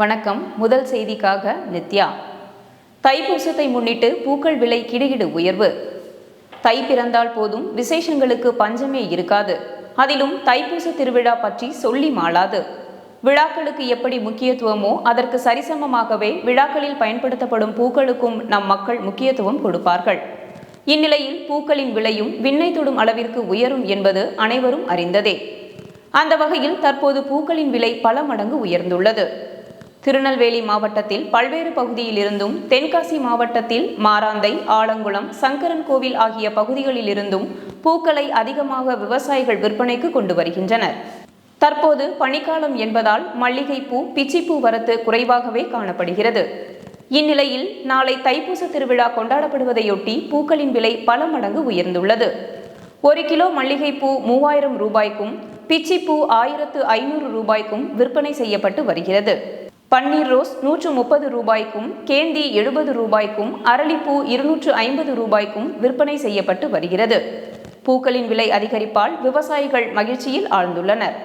வணக்கம். முதல் செய்திக்காக நித்யா. தைப்பூசத்தை முன்னிட்டு பூக்கள் விலை கிடுகிடு உயர்வு. தை பிறந்தால் போதும் விசேஷங்களுக்கு பஞ்சமே இருக்காது. அதிலும் தைப்பூச திருவிழா பற்றி சொல்லி மாளாது. விழாக்களுக்கு எப்படி முக்கியத்துவமோ அதற்கு சரிசமமாகவே விழாக்களில் பயன்படுத்தப்படும் பூக்களுக்கும் நம் மக்கள் முக்கியத்துவம் கொடுப்பார்கள். இந்நிலையில் பூக்களின் விலையும் விண்ணை தொடும் அளவிற்கு உயரும் என்பது அனைவரும் அறிந்ததே. அந்த வகையில் தற்போது பூக்களின் விலை பல மடங்கு உயர்ந்துள்ளது. திருநெல்வேலி மாவட்டத்தில் பல்வேறு பகுதியிலிருந்தும் தென்காசி மாவட்டத்தில் மாராந்தை ஆலங்குளம் சங்கரன் கோவில் ஆகிய பகுதிகளிலிருந்தும் பூக்களை அதிகமாக விவசாயிகள் விற்பனைக்கு கொண்டு வருகின்றனர். தற்போது பனிக்காலம் என்பதால் மல்லிகைப்பூ பிச்சிப்பூ வரத்து குறைவாகவே காணப்படுகிறது. இந்நிலையில் நாளை தைப்பூச திருவிழா கொண்டாடப்படுவதையொட்டி பூக்களின் விலை பல மடங்கு உயர்ந்துள்ளது. ஒரு கிலோ மல்லிகைப்பூ மூவாயிரம் ரூபாய்க்கும் பிச்சிப்பூ ஆயிரத்து ஐநூறு ரூபாய்க்கும் விற்பனை செய்யப்பட்டு வருகிறது. பன்னீர் ரோஸ் நூற்று முப்பது ரூபாய்க்கும் கேந்தி எழுபது ரூபாய்க்கும் அரளிப்பூ இருநூற்று ஐம்பது ரூபாய்க்கும் விற்பனை செய்யப்பட்டு வருகிறது. பூக்களின் விலை அதிகரிப்பால் விவசாயிகள் மகிழ்ச்சியில் ஆழ்ந்துள்ளனர்.